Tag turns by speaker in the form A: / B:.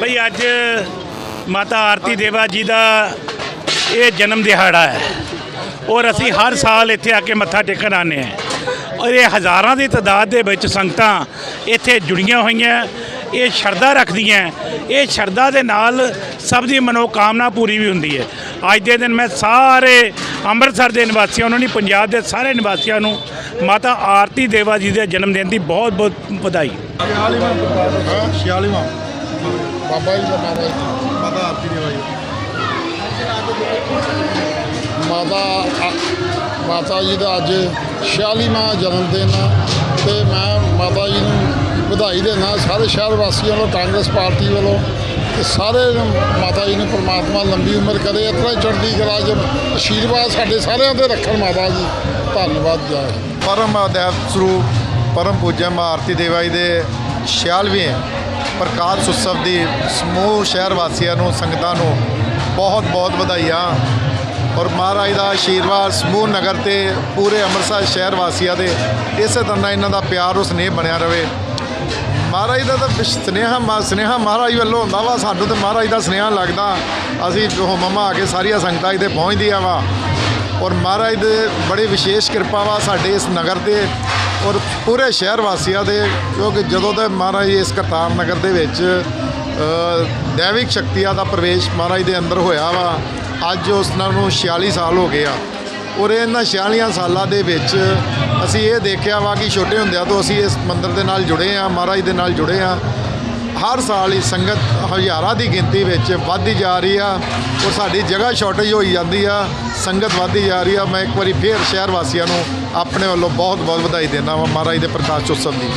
A: ਭਈ ਅੱਜ ਮਾਤਾ ਆਰਤੀ ਦੇਵਾ ਜੀ ਦਾ ਇਹ ਜਨਮ ਦਿਹਾੜਾ ਹੈ। ਔਰ ਅਸੀਂ ਹਰ ਸਾਲ ਇੱਥੇ ਆ ਕੇ ਮੱਥਾ ਟੇਕਣ ਆਉਂਦੇ ਹਾਂ। ਔਰ ਇਹ ਹਜ਼ਾਰਾਂ ਦੀ ਤਾਦਾਦ ਦੇ ਵਿੱਚ ਸੰਗਤਾਂ ਇੱਥੇ ਜੁੜੀਆਂ ਹੋਈਆਂ ਇਹ ਸ਼ਰਧਾ ਰੱਖਦੀਆਂ ਇਹ ਸ਼ਰਧਾ ਦੇ ਨਾਲ ਸਭ ਦੀ ਮਨੋਕਾਮਨਾ ਪੂਰੀ ਵੀ ਹੁੰਦੀ ਹੈ। ਅੱਜ ਦੇ ਦਿਨ ਮੈਂ ਸਾਰੇ ਅੰਮ੍ਰਿਤਸਰ ਦੇ ਨਿਵਾਸੀਆਂ ਨੂੰ ਨਹੀਂ, ਪੰਜਾਬ ਦੇ ਸਾਰੇ ਨਿਵਾਸੀਆਂ ਨੂੰ ਮਾਤਾ ਆਰਤੀ ਦੇਵਾ ਜੀ ਦੇ ਜਨਮ ਦਿਨ ਦੀ ਬਹੁਤ ਬਹੁਤ ਵਧਾਈ
B: 46ਵਾਂ
C: ਬਾਬਾ ਜੀ ਦਾ ਮਾਤਾ ਜੀ।
B: ਮਾਤਾ ਆਰਤੀ ਦੀ ਵਾਈ
C: ਮਾਤਾ ਮਾਤਾ ਜੀ ਦਾ ਅੱਜ 46ਵਾਂ ਜਨਮ ਦਿਨ ਆ ਤੇ ਮੈਂ ਮਾਤਾ ਜੀ ਨੂੰ ਵਧਾਈ ਦੇਣਾ ਸਾਰੇ ਸ਼ਹਿਰ ਵਾਸੀਆਂ ਵੱਲੋਂ ਕਾਂਗਰਸ ਪਾਰਟੀ ਵੱਲੋਂ ਤੇ ਸਾਰੇ ਮਾਤਾ ਜੀ ਨੂੰ ਪ੍ਰਮਾਤਮਾ ਲੰਬੀ ਉਮਰ ਕਰੇ। ਇਤਨਾ ਚੜ੍ਹਦੀ ਕਲਾ ਚ ਆਸ਼ੀਰਵਾਦ ਸਾਡੇ ਸਾਰਿਆਂ ਤੇ ਰੱਖਣ ਮਾਤਾ ਜੀ। ਧੰਨਵਾਦ ਜੈ।
B: ਪਰਮ ਸਰੂਪ ਪਰਮ ਪੂਜਾ ਮਾਂ ਆਰਤੀ ਦੇਵਾਈ ਦੇ 46ਵੇਂ ਪ੍ਰਕਾਸ਼ ਉਤਸਵ ਦੀ ਸਮੂਹ ਸ਼ਹਿਰ ਵਾਸੀਆਂ ਨੂੰ, ਸੰਗਤਾਂ ਨੂੰ ਬਹੁਤ ਬਹੁਤ ਵਧਾਈਆਂ। ਔਰ ਮਹਾਰਾਜ ਦਾ ਆਸ਼ੀਰਵਾਦ ਸਮੂਹ ਨਗਰ ਤੇ ਪੂਰੇ ਅੰਮ੍ਰਿਤਸਰ ਸ਼ਹਿਰ ਵਾਸੀਆਂ ਦੇ, ਇਸੇ ਤਰ੍ਹਾਂ ਇਹਨਾਂ ਦਾ ਪਿਆਰ ਉਸ ਨੇ ਬਣਿਆ ਰਵੇ ਮਹਾਰਾਜ ਦਾ ਤਾਂ ਵਿਸ਼- ਸਨੇਹਾ ਮਾ ਸਨੇਹਾ ਮਹਾਰਾਜ ਵੱਲੋਂ ਹੁੰਦਾ ਵਾ ਸਾਨੂੰ ਤੇ ਮਹਾਰਾਜ ਦਾ ਸਨੇਹਾ ਲੱਗਦਾ। ਅਸੀਂ ਉਹ ਮਮਾ ਆ ਕੇ ਸਾਰੀਆਂ ਸੰਗਤਾਂ ਇੱਥੇ ਪਹੁੰਚਦੀਆਂ ਵਾ। ਔਰ ਮਹਾਰਾਜ ਦੇ ਬੜੇ ਵਿਸ਼ੇਸ਼ ਕਿਰਪਾ ਵਾ ਸਾਡੇ ਇਸ ਨਗਰ ਤੇ। ਔਰ ਪੂਰੇ ਸ਼ਹਿਰ ਵਾਸੀਆਂ ਦੇ, ਕਿਉਂਕਿ ਜਦੋਂ ਤੇ ਮਹਾਰਾਜ ਇਸ ਕਰਤਾਰ ਨਗਰ ਦੇ ਵਿੱਚ ਦੈਵਿਕ ਸ਼ਕਤੀਆਂ ਦਾ ਪ੍ਰਵੇਸ਼ ਮਹਾਰਾਜ ਦੇ ਅੰਦਰ ਹੋਇਆ ਵਾ, ਅੱਜ ਉਸ ਨਾਲ ਨੂੰ 46 ਸਾਲ ਹੋ ਗਏ ਆ। ਔਰ ਇਹਨਾਂ 46 ਸਾਲਾਂ ਦੇ ਵਿੱਚ ਅਸੀਂ ਇਹ ਦੇਖਿਆ ਵਾ ਕਿ ਛੋਟੇ ਹੁੰਦਿਆਂ ਤੋਂ ਅਸੀਂ ਇਸ ਮੰਦਿਰ ਦੇ ਨਾਲ ਜੁੜੇ ਆ, ਮਹਾਰਾਜ ਦੇ ਨਾਲ ਜੁੜੇ ਆ। ਹਰ ਸਾਲ ਹੀ ਸੰਗਤ ਹਜ਼ਾਰਾਂ ਦੀ ਗਿਣਤੀ ਵਿੱਚ ਵੱਧਦੀ ਜਾ ਰਹੀ ਆ ਔਰ ਸਾਡੀ ਜਗ੍ਹਾ ਸ਼ਾਰਟੇਜ ਹੋਈ ਜਾਂਦੀ ਆ, ਸੰਗਤ ਵੱਧਦੀ ਜਾ ਰਹੀ ਆ। ਮੈਂ ਇੱਕ ਵਾਰੀ ਫੇਰ ਸ਼ਹਿਰ ਵਾਸੀਆਂ ਨੂੰ ਆਪਣੇ ਵੱਲੋਂ ਬਹੁਤ ਬਹੁਤ ਵਧਾਈ ਦਿੰਦਾ ਵਾਂ ਮਹਾਰਾਜ ਦੇ ਪ੍ਰਕਾਸ਼ ਉਤਸਵ ਦੀ।